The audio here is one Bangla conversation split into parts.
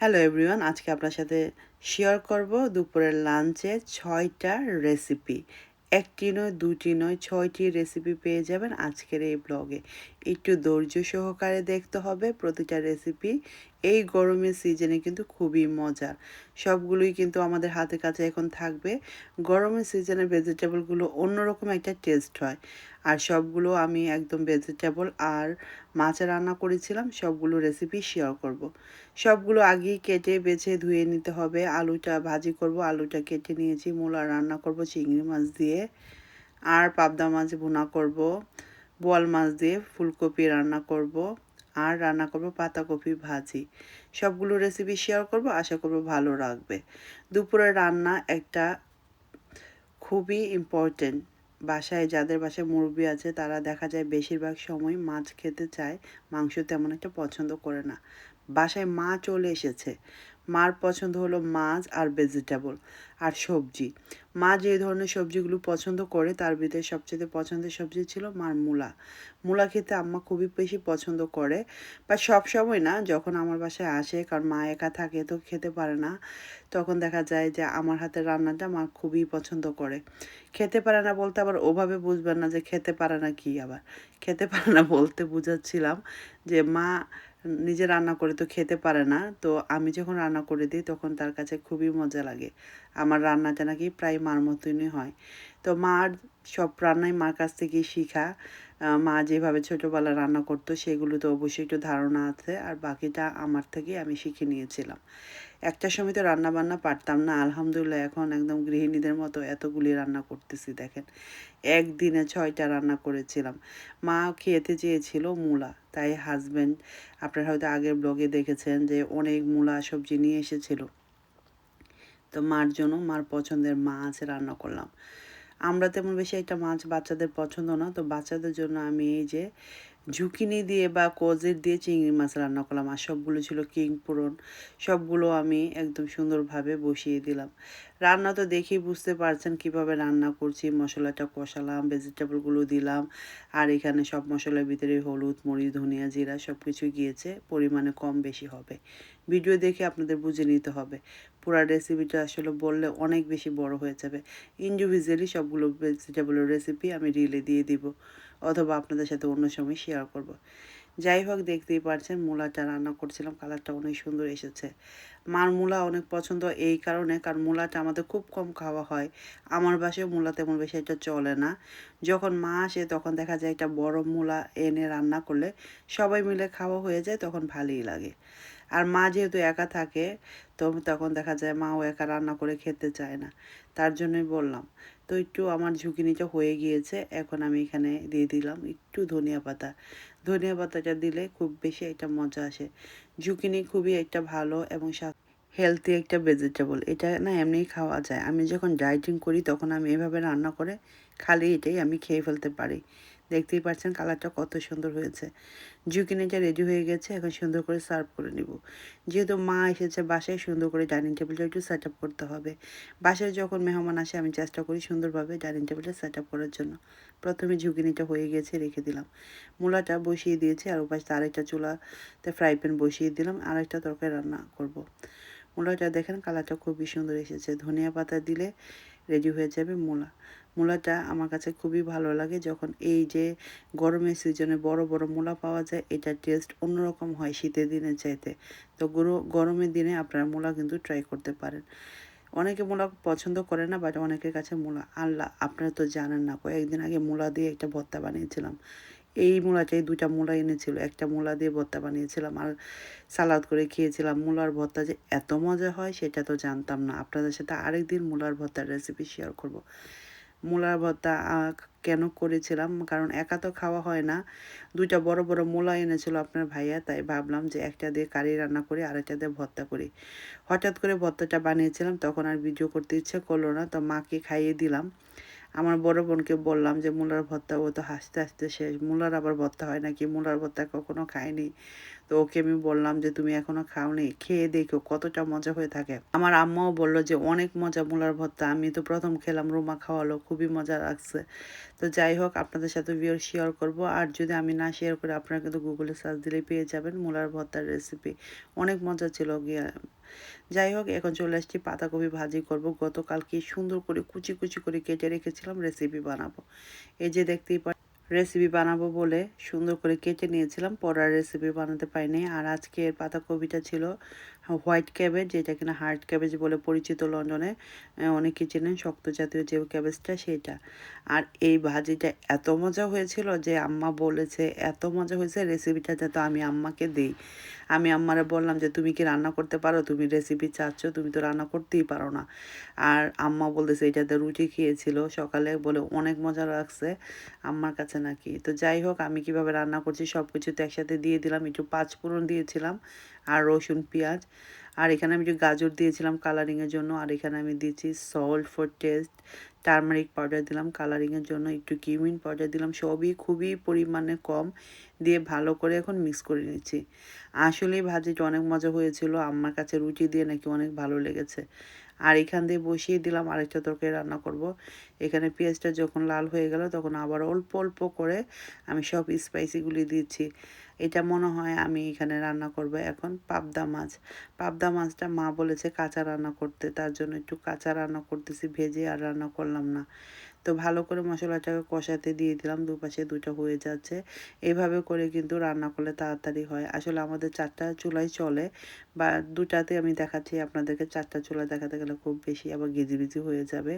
হ্যালো এভরিওয়ান আজকে আপনার সাথে শেয়ার করব দুপুরের লাঞ্চে ছয়টা রেসিপি একটি নয়, দুটি নয়, ছয়টি রেসিপি পেয়ে যাবেন আজকের এই ব্লগে একটু ধৈর্য সহকারে দেখতে হবে প্রতিটা রেসিপি এই গরমের সিজনে কিন্তু খুবই মজার সবগুলোই কিন্তু আমাদের হাতে কাছে এখন থাকবে। গরমের সিজনে ভেজিটেবলগুলো অন্যরকম একটা টেস্ট হয়। আর সবগুলো আমি একদম ভেজিটেবল আর মাছে রান্না করেছিলাম, সবগুলো রেসিপি শেয়ার করব। সবগুলো আগেই কেটে বেছে ধুয়ে নিতে হবে। আলুটা ভাজি করব, আলুটা কেটে নিয়েছি, মূলা রান্না করব, চিংড়ি মাছ দিয়ে, আর পাবদা মাছ ভুনা করব। বোয়াল মাছ দিয়ে ফুলকপি রান্না করব আর রান্না করব পাতাকপি ভাজি। সবগুলো রেসিপি শেয়ার করব, আশা করব ভালো রাখবে দুপুরে রান্না একটা খুবই ইম্পর্টেন্ট বাসায় যাদের বাসায় মুরগি আছে, তারা দেখা যায় বেশিরভাগ সময় মাছ খেতে চায়, মাংস তেমন একটা পছন্দ করে না। বাসায় মা চলে এসেছে। মার পছন্দ হলো মাছ আর ভেজিটেবল আর সবজি। মা যে ধরনের সবজিগুলো পছন্দ করে, তার ভিতরে সবচেয়ে পছন্দের সবজি ছিল মার মূলা। মূলা খেতে আম্মা খুবই বেশি পছন্দ করে। বা সব সময় না, যখন আমার বাসায় আসে, কারণ মা একা থাকে তো খেতে পারে না, তখন দেখা যায় যে আমার হাতের রান্নাটা মা খুবই পছন্দ করে। খেতে পারে না বলতে আবার ওভাবে বুঝবেন না যে খেতে পারে না কি আবার। খেতে পারে না বলতে বুঝাচ্ছিলাম যে মা নিজে রান্না করে তো খেতে পারে না। তো আমি যখন রান্না করে দিই, তখন তার কাছে খুবই মজা লাগে। আমার রান্নাটা নাকি প্রায় মার মতনই হয়। তো মার সব রান্নাই মার কাছ থেকেই শিখা। মা যেভাবে ছোটোবেলা রান্না করতো সেগুলো তো অবশ্যই একটু ধারণা আছে, আর বাকিটা আমার থেকেই আমি শিখে নিয়েছিলাম। একটা সময় তো রান্না বান্না পারতাম না, আলহামদুলিল্লাহ এখন একদম গৃহিণীদের মতো এতগুলি রান্না করতেছি, দেখেন। একদিনে ছয়টা রান্না করেছিলাম। মা খেতে চেয়েছিল মূলা, তাই হাজব্যান্ড আপনারা হয়তো আগের ব্লগে দেখেছেন যে অনেক মূলা সবজি নিয়ে এসেছিল। তো মার জন্য, মার পছন্দের মাছ রান্না করলাম। আমরা তেমন বেশি একটা মাছ বাচ্চাদের পছন্দ না তো বাচ্চাদের জন্য আমি এই যে ঝুঁকিনি দিয়ে বা কজের দিয়ে চিংড়ি মাছ রান্না করলাম আর সবগুলো ছিল কিং পুরন সবগুলো আমি একদম সুন্দরভাবে বসিয়ে দিলাম। রান্না তো দেখেই বুঝতে পারছেন কীভাবে রান্না করছি। মশলাটা কষালাম ভেজিটেবলগুলো দিলাম আর এখানে সব মশলার ভিতরে হলুদ, মরিচ, ধনিয়া, জিরা সব কিছু গিয়েছে। পরিমাণে কম বেশি হবে। ভিডিও দেখে আপনাদের বুঝে নিতে হবে। পুরা রেসিপিটা আসলে বললে অনেক বেশি বড় হয়ে যাবে। ইন্ডিভিজুয়ালি সবগুলো ভেজিটেবলের রেসিপি আমি রিলে দিয়ে দিব। অথবা আপনাদের সাথে অন্য সময় শেয়ার করব। যাই হোক, দেখতেই পারছেন, মূলাটা রান্না করছিলাম কালারটা অনেক সুন্দর এসেছে। মার মূলা অনেক পছন্দ এই কারণে, কারণ মূলাটা আমাদের খুব কম খাওয়া হয়। আমার বাসায় মূলা তেমন বেশি এটা চলে না। যখন মা আসে, তখন দেখা যায় একটা বড় মূলা এনে রান্না করলে সবাই মিলে খাওয়া হয়ে যায়, তখন ভালোই লাগে। আর মা যেহেতু একা থাকে, তো তখন দেখা যায় মাও একা রান্না করে খেতে চায় না। তার জন্যই বললাম তো একটু আমার ঝুঁকিনিটা হয়ে গিয়েছে। এখন আমি এখানে দিয়ে দিলাম একটু ধনিয়া পাতা। ধনিয়া পাতাটা দিলে খুব বেশি একটা মজা আসে। ঝুঁকিনি খুবই একটা ভালো এবং হেলথি একটা ভেজিটেবল এটা না এমনিই খাওয়া যায়। আমি যখন ডায়েটিং করি তখন আমি এভাবে রান্না করে খালি এটাই আমি খেয়ে ফেলতে পারি। দেখতেই পাচ্ছেন কালারটা কত সুন্দর হয়েছে। জুকিনিটা রেডি হয়ে গেছে, এখন সুন্দর করে সার্ভ করে নিব। যেহেতু মা এসেছে বাসায়, সুন্দর করে ডাইনিং টেবিলটা একটু সেট আপ করতে হবে। বাসায় যখন মেহমান আসে, আমি চেষ্টা করি সুন্দরভাবে ডাইনিং টেবিলটা সেট আপ করার জন্য। প্রথমে ঝুঁকিনিটা হয়ে গেছে, রেখে দিলাম। মূলাটা বসিয়ে দিয়েছি, আর ওপাশে আরেকটা চুলাতে ফ্রাই প্যান বসিয়ে দিলাম, আরেকটা তরকারি রান্না করব। মূলাটা দেখেন কালারটা খুবই সুন্দর এসেছে। ধনিয়া পাতা দিলে রেডি হয়ে যাবে মূলা। মূলাটা আমার কাছে খুবই ভালো লাগে। যখন এই যে গরমের সিজনে বড় বড় মূলা পাওয়া যায় এটার টেস্ট অন্যরকম হয় শীতের দিনে চাইতে। তো গরমের দিনে আপনারা মূলা কিন্তু ট্রাই করতে পারেন। অনেকে মূলা পছন্দ করে না বাট অনেকের কাছে মূলা, আল্লাহ, আপনারা তো জানেন না। কয়েকদিন আগে মূলা দিয়ে একটা ভর্তা বানিয়েছিলাম। এই মূলাটাই দুইটা মূলা এনেছিল। একটা মূলা দিয়ে ভর্তা বানিয়েছিলাম আর সালাদ করে খেয়েছিলাম। মূলার ভর্তা যে এত মজা হয়, সেটা তো জানতাম না। আপনাদের সাথে আরেকদিন মূলার ভর্তার রেসিপি শেয়ার করব। মূলার ভর্তা কেন করেছিলাম? কারণ একা তো খাওয়া হয় না। দুইটা বড় বড় মূলা এনেছিল আপনার ভাইয়া, তাই ভাবলাম যে একটা দিয়ে কারি রান্না করি, আর একটা দিয়ে ভর্তা করি। হঠাৎ করে ভর্তাটা বানিয়েছিলাম, তখন আর ভিডিও করতে ইচ্ছে করল না, তো মাকে খাইয়ে দিলাম। আমার বড় বোনকে বললাম যে, মূলার ভর্তা, ও তো হাসতে হাসতে শেষ। মূলার আবার ভর্তা হয় নাকি? মূলার ভর্তা কখনো খায়নি। তো ওকে আমি বললাম যে, তুমি এখনও খাওনি, খেয়ে দেখো কতটা মজা হয়ে থাকে। আমার আম্মাও বলল যে, অনেক মজা মূলার ভর্তা। আমি তো প্রথম খেলাম রুমা খাওয়ালো, খুবই মজা লাগছে। তো যাই হোক, আপনাদের সাথে ভিডিও শেয়ার করব। আর যদি আমি না শেয়ার করি, আপনারা কিন্তু গুগলে সার্চ দিলে পেয়ে যাবেন মূলার ভর্তার রেসিপি অনেক মজা ছিল গিয়ে। যাই হোক, এখন চলে আসছি পাতাকপি ভাজি করব। গতকাল কি সুন্দর করে কুচি কুচি করে কেটে রেখেছিলাম রেসিপি বানাবো। এই যে দেখতেই পা রেসিপি বানাবো বলে সুন্দর করে কেটে নিয়েছিলাম পরার রেসিপি বানাতে পারিনি। আর আজকের পাতাকপিটা ছিল হোয়াইট ক্যাবেজ, যেটা কিনা হার্ড ক্যাবেজ বলে পরিচিত লন্ডনে অনেকে চেনেন শক্ত জাতীয় যে ক্যাবেজটা সেটা। আর এই ভাজিটা এত মজা হয়েছিল যে আম্মা বলেছে, এত মজা হয়েছে রেসিপিটা যাতে আমি আম্মাকে দিই। আমি আম্মারে বললাম যে, তুমি কি রান্না করতে পারো? তুমি রেসিপি চাচ্ছ, তুমি তো রান্না করতেই পারো না। আর আম্মা বলতেছে, এটাতে রুটি খেয়েছিল সকালে। বলে, অনেক মজা লাগছে আম্মার কাছে নাকি? তো যাই হোক, আমি কীভাবে রান্না করছি সব কিছু তো একসাথে দিয়ে দিলাম, একটু পাঁচ ফোড়ন দিয়েছিলাম। আর রসুন, পেঁয়াজ। আর এখানে আমি যে গাজর দিয়েছিলাম কালারিংয়ের জন্য, আর এখানে আমি দিয়েছি salt for taste turmeric powder দিলাম কালারিংয়ের জন্য, একটু কিউমিন পাউডার দিলাম, সবই খুবই পরিমাণে কম দিয়ে ভালো করে এখন মিক্স করে নিচ্ছি। আসলেই ভাজিটা অনেক মজা হয়েছিল, আমার কাছে রুটি দিয়ে নাকি অনেক ভালো লেগেছে। আর এখান দিয়ে বসিয়ে দিলাম আরেকটা তরকারি রান্না করব। এখানে পেঁয়াজটা যখন লাল হয়ে গেল, তখন আবার অল্প অল্প করে আমি সব স্পাইসিগুলি দিচ্ছি। এটা মনে হয় আমি এখানে রান্না করব এখন, পাবদা মাছ। পাবদা মাছটা মা বলেছে কাঁচা রান্না করতে, তার জন্য একটু কাঁচা রান্না করতেছি, ভেজে আর রান্না করলাম না। তো ভালো করে মশলাটাকে কষাতে দিয়ে দিলাম, দুপাশে দুটো হয়ে যাচ্ছে। এভাবে করে কিন্তু রান্না করলে তাড়াতাড়ি হয়। আসলে আমাদের চারটা চুলাই চলে, বা দুটাতে আমি দেখাচ্ছি আপনাদেরকে, চারটা চুলা দেখাতে গেলে খুব বেশি আবার গিজিবিজি হয়ে যাবে।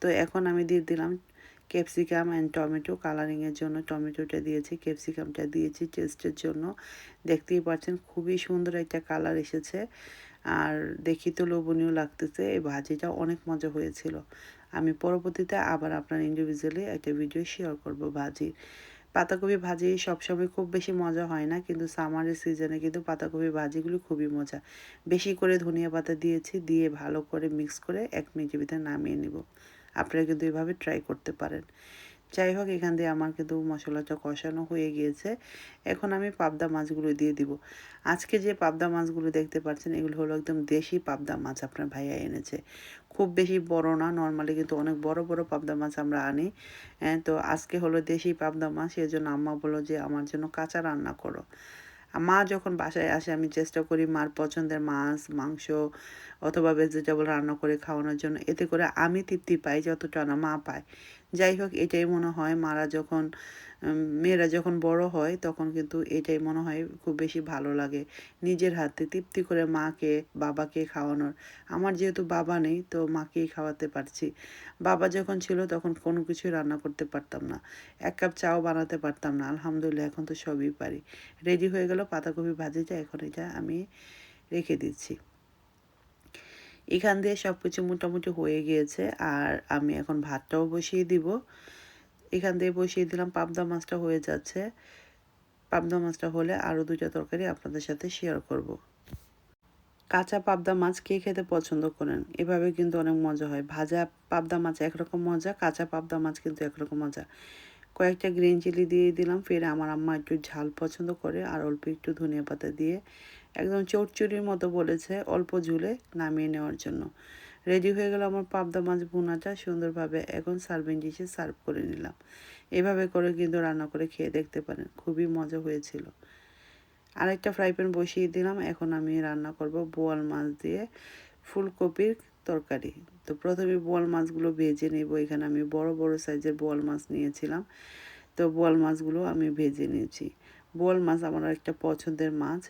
তো এখন আমি দিয়ে দিলাম ক্যাপসিকাম অ্যান্ড টমেটো কালারিংয়ের জন্য টমেটোটা দিয়েছি ক্যাপসিকামটা দিয়েছি টেস্টের জন্য। দেখতেই পাচ্ছেন খুবই সুন্দর একটা কালার এসেছে। আর দেখি তো লোভনীয় লাগতেছে, এই ভাজিটা অনেক মজা হয়েছিল। আমি পরবর্তীতে আবার আপনার ইন্ডিভিজুয়ালি একটা ভিডিও শেয়ার করব ভাজির পাতাকপি ভাজি সবসময় খুব বেশি মজা হয় না, কিন্তু সামারের সিজনে কিন্তু পাতাকপি ভাজিগুলো খুবই মজা। বেশি করে ধনিয়া পাতা দিয়েছি, দিয়ে ভালো করে মিক্স করে এক মিনিটের ভিতরে নামিয়ে নিব। আপনারা কিন্তু এভাবে ট্রাই করতে পারেন। যাই হোক এখান দিয়ে আমার কিন্তু মশলাটা কষানো হয়ে গিয়েছে। এখন আমি পাবদা মাছগুলো দিয়ে দিব। আজকে যে পাবদা মাছগুলো দেখতে পাচ্ছেন এগুলো হলো একদম দেশি পাবদা মাছ আপনার ভাইয়া এনেছে। খুব বেশি বড় না নর্মালি কিন্তু অনেক বড় বড় পাবদা মাছ আমরা আনি। হ্যাঁ, তো আজকে হলো দেশি পাবদা মাছ সেই জন্য আম্মা বলল যে আমার জন্য কাঁচা রান্না করো। মা যখন বাসায় আসে, আমি চেষ্টা করি মার পছন্দের মাছ, মাংস অথবা ভেজিটেবল রান্না করে খাওয়ানোর জন্য। এতে করে আমি তৃপ্তি পাই, যতটা না মা পায়। যাই হোক, এটাই মনে হয় মারা যখন মেয়েরা যখন বড় হয় তখন কিন্তু এটাই মনে হয় খুব বেশি ভালো লাগে। নিজের হাতে তৃপ্তি করে মাকে, বাবাকে খাওয়ানোর। আমার যেহেতু বাবা নেই তো মাকেই খাওয়াতে পারছি। বাবা যখন ছিল তখন কোনো কিছু রান্না করতে পারতাম না। এক কাপ চাও বানাতে পারতাম না। আলহামদুলিল্লাহ, এখন তো সবই পারি। রেডি হয়ে গেল পাতাকপি ভাজিটা, এখন এটা আমি রেখে দিচ্ছি। এখান দিয়ে সব কিছু মোটামুটি হয়ে গিয়েছে। আর আমি এখন ভাতটাও বসিয়ে দিব। এখান দিয়ে বসিয়ে দিলাম, পাবদা মাছটা হয়ে যাচ্ছে। পাবদা মাছটা হলে আরও দুটো তরকারি আপনাদের সাথে শেয়ার করব। কাঁচা পাবদা মাছ কে খেতে পছন্দ করেন? এভাবে কিন্তু অনেক মজা হয়। ভাজা পাবদা মাছ একরকম মজা, কাঁচা পাবদা মাছ কিন্তু একরকম মজা। কয়েকটা গ্রিন চিলি দিয়ে দিলাম। ফের আমার আম্মা একটু ঝাল পছন্দ করে, আর অল্প একটু ধনিয়া পাতা দিয়ে একদম চটচুরির মতো বলেছে অল্প ঝুলে নামিয়ে নেওয়ার জন্য। রেডি হয়ে গেল আমার পাবদা মাছ ভুনাটা সুন্দরভাবে এখন সার্ভিং ডিশে সার্ভ করে নিলাম। এভাবে করে কিন্তু রান্না করে খেয়ে দেখতে পারেন, খুবই মজা হয়েছিল। আরেকটা ফ্রাই প্যান বসিয়ে দিলাম, এখন আমি রান্না করব বোয়াল মাছ দিয়ে ফুলকপির তরকারি। তো প্রথমে বোয়াল মাছগুলো ভেজে নেব, এখানে আমি বড় বড় সাইজের বোয়াল মাছ নিয়েছিলাম। তো বোয়াল মাছগুলো আমি ভেজে নিয়েছি। বোয়াল মাছ আমার একটা পছন্দের মাছ।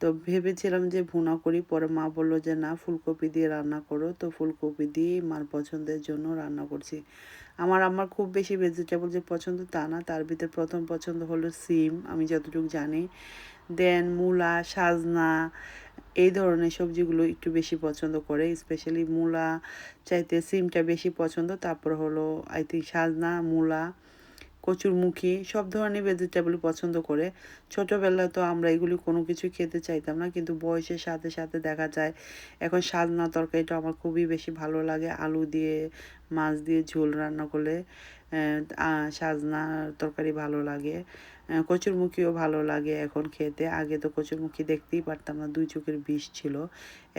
তো ভেবেছিলাম যে ভুনা করি, পরে মা বলল যে, না, ফুলকপি দিয়ে রান্না করো। তো ফুলকপি দিয়েই মার পছন্দের জন্য রান্না করছি। আমার আমার খুব বেশি ভেজিটেবল যে পছন্দ তা না, তার ভিতরে প্রথম পছন্দ হলো সিম, আমি যতটুকু জানি। দেন মূলা, সাজনা, এই ধরনের সবজিগুলো একটু বেশি পছন্দ করে স্পেশালি মূলা চাইতে সিমটা বেশি পছন্দ। তারপর হলো আই থিঙ্ক সাজনা, মূলা কচুরমুখী, সব ধরনের ভেজিটেবল পছন্দ করে। ছোটোবেলায় তো আমরা এগুলি কোনো কিছু খেতে চাইতাম না, কিন্তু বয়সের সাথে সাথে দেখা যায়, এখন সাজনা তরকারিটা আমার খুবই বেশি ভালো লাগে। আলু দিয়ে মাছ দিয়ে ঝোল রান্না করলে সাজনা তরকারি ভালো লাগে। কচুরমুখিও ভালো লাগে এখন খেতে। আগে তো কচুরমুখি দেখতেই পারতাম না, দুই চোখের বিষ ছিল।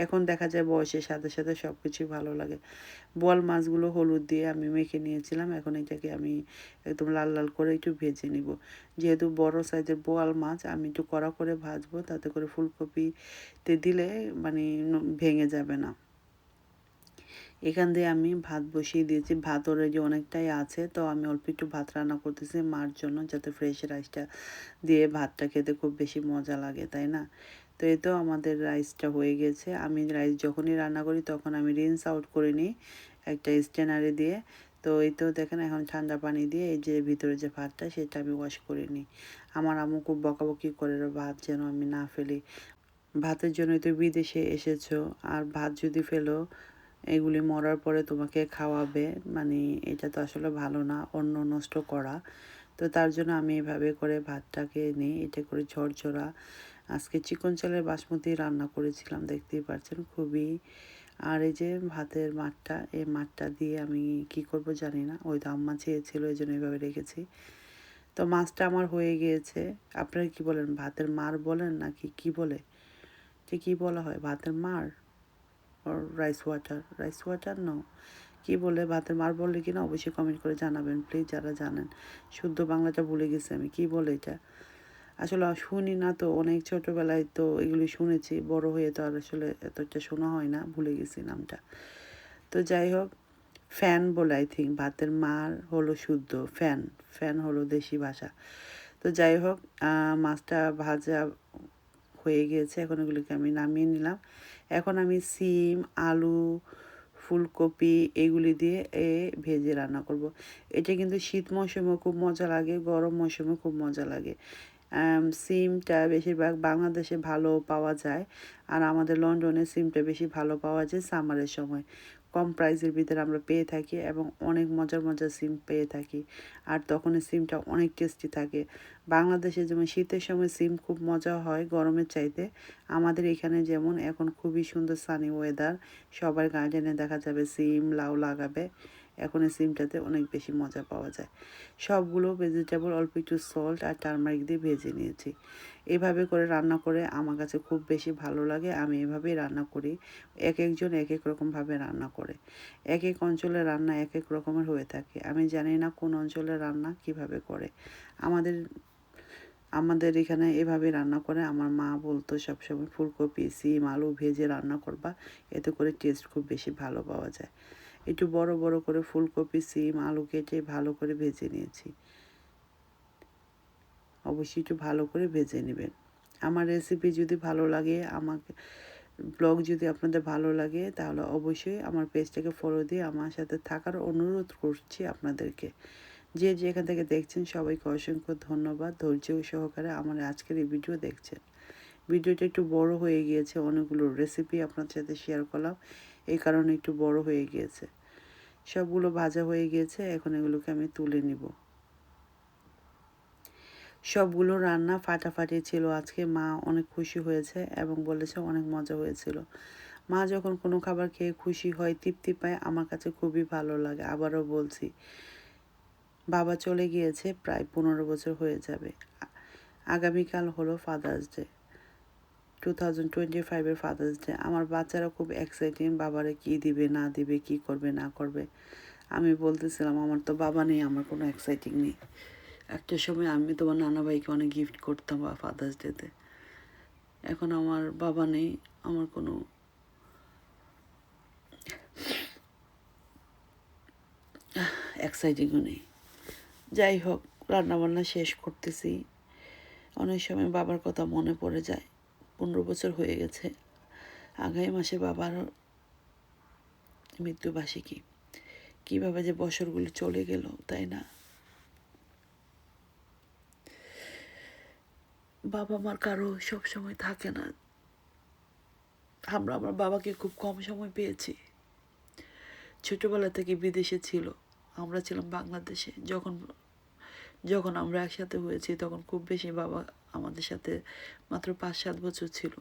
এখন দেখা যায় বয়সের সাথে সাথে সব কিছুই ভালো লাগে। বোয়াল মাছগুলো হলুদ দিয়ে আমি মেখে নিয়েছিলাম, এখন এটাকে আমি একদম লাল লাল করে একটু ভেজে নিব। যেহেতু বড় সাইজের বোয়াল মাছ, আমি একটু কড়া করে ভাজবো, তাতে করে ফুলকপিতে দিলে মানে ভেঙে যাবে না। এখান দিয়ে আমি ভাত বসিয়ে দিয়েছি। ভাত অলরেডি অনেকটাই আছে, তো আমি অল্প একটু ভাত রান্না করতেছি মার জন্য যাতে ফ্রেশ রাইসটা দিয়ে ভাতটা খেতে খুব বেশি মজা লাগে, তাই না? তো এই তো আমাদের রাইসটা হয়ে গেছে। আমি রাইস যখনই রান্না করি তখন আমি রিন্স আউট করে নিই একটা স্টেনারে দিয়ে। তো এই তো দেখেন এখন ঠান্ডা পানি দিয়ে এই যে ভিতরে যে ভাতটা সেটা আমি ওয়াশ করে নিই। আমার আম্মু খুব বকাবকি করে ভাত যেন আমি না ফেলি। ভাতের জন্যই তো বিদেশে এসেছ, আর ভাত যদি ফেলো এগুলি মরার পরে তোমাকে খাওয়াবে। মানে এটা তো আসলে ভালো না অন্য নষ্ট করা। তো তার জন্য আমি এভাবে করে ভাতটাকে নিই। এটা করে ঝরঝরা। আজকে চিকন চালের বাসমতি রান্না করেছিলাম, দেখতেই পাচ্ছেন খুবই। আর এই যে ভাতের মাঠটা, এই মাঠটা দিয়ে আমি কি করব জানি না। ওই তো আম্মা চেয়েছিল, এই জন্য এইভাবে রেখেছি। তো মাছটা আমার হয়ে গিয়েছে। আপনারা কি বলেন, ভাতের মার বলেন নাকি কি বলে? যে কি বলা হয়, ভাতের মার? ওর rice water rice water no কি বলে ভাতের মার বললে কিনা অবশ্যই কমেন্ট করে জানাবেন প্লিজ যারা জানেন। শুদ্ধ বাংলাটা ভুলে গেছি আমি, কি বলে এটা? আসলে শুনি না তো, অনেক ছোটোবেলায় তো এগুলি শুনেছি, বড় হয়ে তো আর আসলে এতটা শোনা হয় না, ভুলে গেছি নামটা। তো যাই হোক ফ্যান বলে আই থিঙ্ক ভাতের মার হলো শুদ্ধ ফ্যান ফ্যান হলো দেশি ভাষা। তো যাই হোক মাছটা ভাজা হয়ে গিয়েছে, এখন এগুলিকে আমি নামিয়ে নিলাম। এখন আমি সিম, আলু, ফুলকপি এগুলি দিয়ে এ ভেজে রান্না করব। এটা কিন্তু শীত মৌসুমে খুব মজা লাগে, গরম মৌসুমে খুব মজা লাগে। সিমটা বেশিরভাগ বাংলাদেশে ভালো পাওয়া যায়, আর আমাদের লন্ডনে সিমটা বেশি ভালো পাওয়া যায় সামারের সময়। কম প্রাইসের ভিতরে আমরা পেয়ে থাকি এবং অনেক মজার মজার সিম পেয়ে থাকি। আর তখন সিমটা অনেক টেস্টি থাকে। বাংলাদেশে যেমন শীতের সময় সিম খুব মজা হয় গরমের চাইতে, আমাদের এখানে যেমন এখন খুবই সুন্দর সানি ওয়েদার সবার গার্ডেনে দেখা যাবে সিম লাউ লাগাবে। এখন এই সিমটাতে অনেক বেশি মজা পাওয়া যায়। সবগুলো ভেজিটেবল অল্প একটু সল্ট আর টারমারিক দিয়ে ভেজে নিয়েছি। এভাবে করে রান্না করে আমার কাছে খুব বেশি ভালো লাগে। আমি এভাবেই রান্না করি। এক একজন এক এক রকমভাবে রান্না করে। এক এক অঞ্চলের রান্না এক এক রকমের হয়ে থাকে। আমি জানি না কোন অঞ্চলের রান্না কীভাবে করে। আমাদের আমাদের এখানে এভাবে রান্না করে। আমার মা বলতো সবসময় ফুলকপি, সিম, আলু ভেজে রান্না করবা। এতে করে টেস্ট খুব বেশি ভালো পাওয়া যায়। একটু বড় বড় করে ফুলকপি, সিম, আলু কেটে ভালো করে ভেজে নিয়েছি। অবশ্যই একটু ভালো করে ভেজে নেবেন। আমার রেসিপি যদি ভালো লাগে, আমাকে ব্লগ যদি আপনাদের ভালো লাগে, তাহলে অবশ্যই আমার পেজটাকে ফলো দিয়ে আমার সাথে থাকার অনুরোধ করছি আপনাদেরকে। যে যেখান থেকে দেখছেন, সবাইকে অসংখ্য ধন্যবাদ। ধৈর্য সহকারে আমার আজকের এই ভিডিও দেখছেন। ভিডিওটা একটু বড় হয়ে গিয়েছে, অনেকগুলো রেসিপি আপনার সাথে শেয়ার করলাম। এই কারণে একটু বড় হয়ে গিয়েছে। সবগুলো ভাজা হয়ে গিয়েছে এখন এগুলোকে আমি তুলে নিব। সবগুলো রান্না ফাটাফাটি ছিল। আজকে মা অনেক খুশি হয়েছে এবং বলেছে অনেক মজা হয়েছিল। মা যখন কোনো খাবার খেয়ে খুশি হয়, তৃপ্তি পায়, আমার কাছে খুবই ভালো লাগে। আবারও বলছি, বাবা চলে গিয়েছে, প্রায় পনেরো বছর হয়ে যাবে। আগামীকাল হলো Father's Day two thousand twenty ফাইভের ফাদার্স ডে আমার বাচ্চারা খুব এক্সাইটিং বাবারে কি দিবে, না দিবে, কি করবে, না করবে। আমি বলতেছিলাম, আমার তো বাবা নেই, আমার কোনো এক্সাইটিং নেই। একটা সময় আমি তোমার নানা ভাইকে অনেক গিফট করতাম বা ফাদার্স ডেতে এখন আমার বাবা নেই, আমার কোনো এক্সাইটিংও নেই। যাই হোক, রান্নাবান্না শেষ করতেছি। অনেক সময় বাবার কথা মনে পড়ে যায়। পনেরো বছর হয়ে গেছে। আগামী মাসে বাবার মৃত্যুবার্ষিকী। কীভাবে যে বছরগুলো চলে গেল, তাই না? বাবা মার কারও সব সময় থাকে না। আমরা আমার বাবাকে খুব কম সময় পেয়েছি। ছোটোবেলা থেকে বিদেশে ছিল। আমরা ছিলাম বাংলাদেশে। যখন যখন আমরা একসাথে হয়েছি, তখন খুব বেশি বাবা আমাদের সাথে মাত্র পাঁচ সাত বছর ছিল।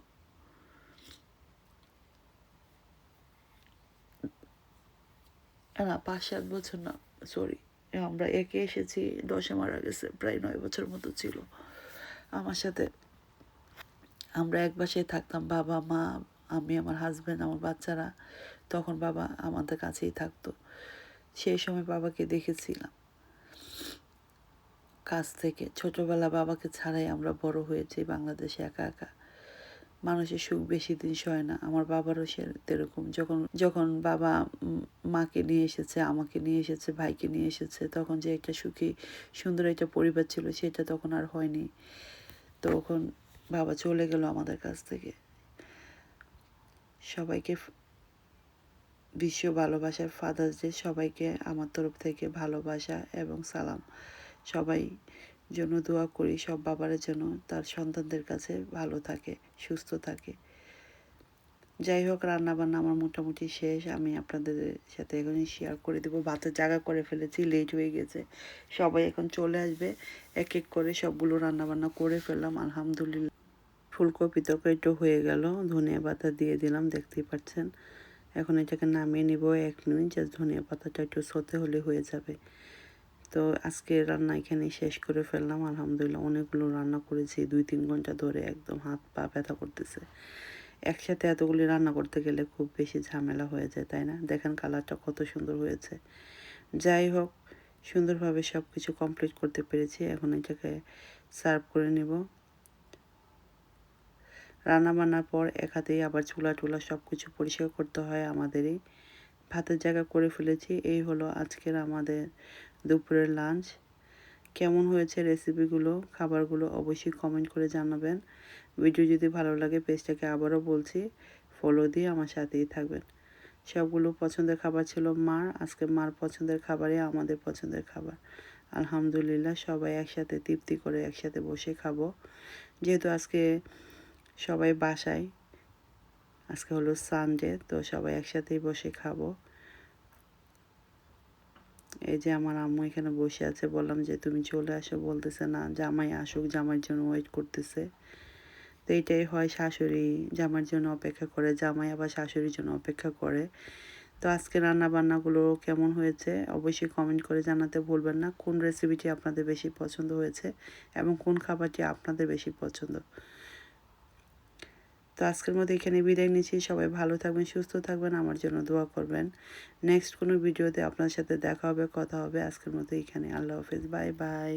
না পাঁচ সাত বছর না সরি আমরা একে এসেছি, দশে মারা গেছে, প্রায় নয় বছর মতো ছিল। আমার সাথে আমরা এক বাসায় থাকতাম, বাবা, মা, আমি, আমার হাজব্যান্ড আমার বাচ্চারা। তখন বাবা আমাদের কাছেই থাকতো। সেই সময় বাবাকে দেখেছিলাম। কাছ থেকে। ছোটবেলা বাবাকে ছাড়াই আমরা বড় হয়েছি বাংলাদেশে একা একা। মানুষের সুখ বেশি দিন সয় না। আমার বাবারও সে এরকম যখন যখন বাবা মাকে নিয়ে এসেছে, আমাকে নিয়ে এসেছে, ভাইকে নিয়ে এসেছে, তখন যে একটা সুখী, সুন্দর একটা পরিবার ছিল সেটা তখন আর হয়নি। তখন বাবা চলে গেল আমাদের কাছ থেকে। সবাইকে বিশ্ব ভালোবাসার ফাদার্স ডে সবাইকে আমার তরফ থেকে ভালোবাসা এবং সালাম। সবাই জন্য দোয়া করি, সব বাবার জন্য তার সন্তানদের কাছে ভালো থাকে, সুস্থ থাকে। যাই হোক রান্না বান্না আমার মোটামুটি শেষ। আমি আপনাদের সাথে এখনই শেয়ার করে দেবো। ভাতের জায়গা করে ফেলেছি লেট হয়ে গেছে। সবাই এখন চলে আসবে। এক এক করে সবগুলো রান্না বান্না করে ফেললাম। আলহামদুলিল্লাহ। ফুলকপি তরকারিটা হয়ে গেল। ধনিয়া পাতা দিয়ে দিলাম, দেখতেই পাচ্ছেন। এখন এটাকে নামিয়ে নিব এক মিনিট। জাস্ট ধনিয়া পাতাটা একটু সতে হলে হয়ে যাবে। তো আজকে রান্না এখানেই শেষ করে ফেললাম। আলহামদুলিল্লাহ অনেকগুলো রান্না করেছি, দুই তিন ঘণ্টা ধরে একদম হাত পা ব্যথা করতেছে। একসাথে এতগুলি রান্না করতে গেলে খুব বেশি ঝামেলা হয়ে যায়, তাই না? দেখেন কালারটা কত সুন্দর হয়েছে। যাই হোক, সুন্দরভাবে সব কিছু কমপ্লিট করতে পেরেছি। এখন এটাকে সার্ভ করে নেব। রান্না বান্নার পর এক হাতেই আবার চুলা টুলা সব কিছু পরিষ্কার করতে হয় আমাদেরই। ভাতের জায়গা করে ফেলেছি। এই হলো আজকের আমাদের দুপুরের লাঞ্চ কেমন হয়েছে রেসিপিগুলো খাবারগুলো অবশ্যই কমেন্ট করে জানাবেন। ভিডিও যদি ভালো লাগে পেজটাকে আবারও বলছি ফলো দিয়ে আমার সাথেই থাকবেন। সবগুলো পছন্দের খাবার ছিল মার, আজকে মার পছন্দের খাবারই আমাদের পছন্দের খাবার। আলহামদুলিল্লাহ সবাই একসাথে তৃপ্তি করে একসাথে বসে খাব। যেহেতু আজকে সবাই বাসায়, আজকে হলো সানডে তো সবাই একসাথেই বসে খাব। এই যে আমার আম্মু এখানে বসে আছে, বললাম যে তুমি চলে আসো, বলতেছে না, জামাই আসুক, জামাইয়ের জন্য ওয়েট করতেছে। তো এইটাই হয় শাশুড়ি, জামাইয়ের জন্য অপেক্ষা করে, জামাই আবার শাশুড়ির জন্য অপেক্ষা করে। তো আজকে রান্না বান্নাগুলো কেমন হয়েছে অবশ্যই কমেন্ট করে জানাতে ভুলবেন না। কোন রেসিপিটি আপনাদের বেশি পছন্দ হয়েছে এবং কোন খাবারটি আপনাদের বেশি পছন্দ? তো আজকের মধ্যে এখানে বিদায় নিচ্ছি। সবাই ভালো থাকবেন, সুস্থ থাকবেন, আমার জন্য দোয়া করবেন। নেক্সট কোনো ভিডিওতে আপনার সাথে দেখা হবে, কথা হবে। আজকের মতো এখানে। আল্লাহ হাফেজ। Bye bye.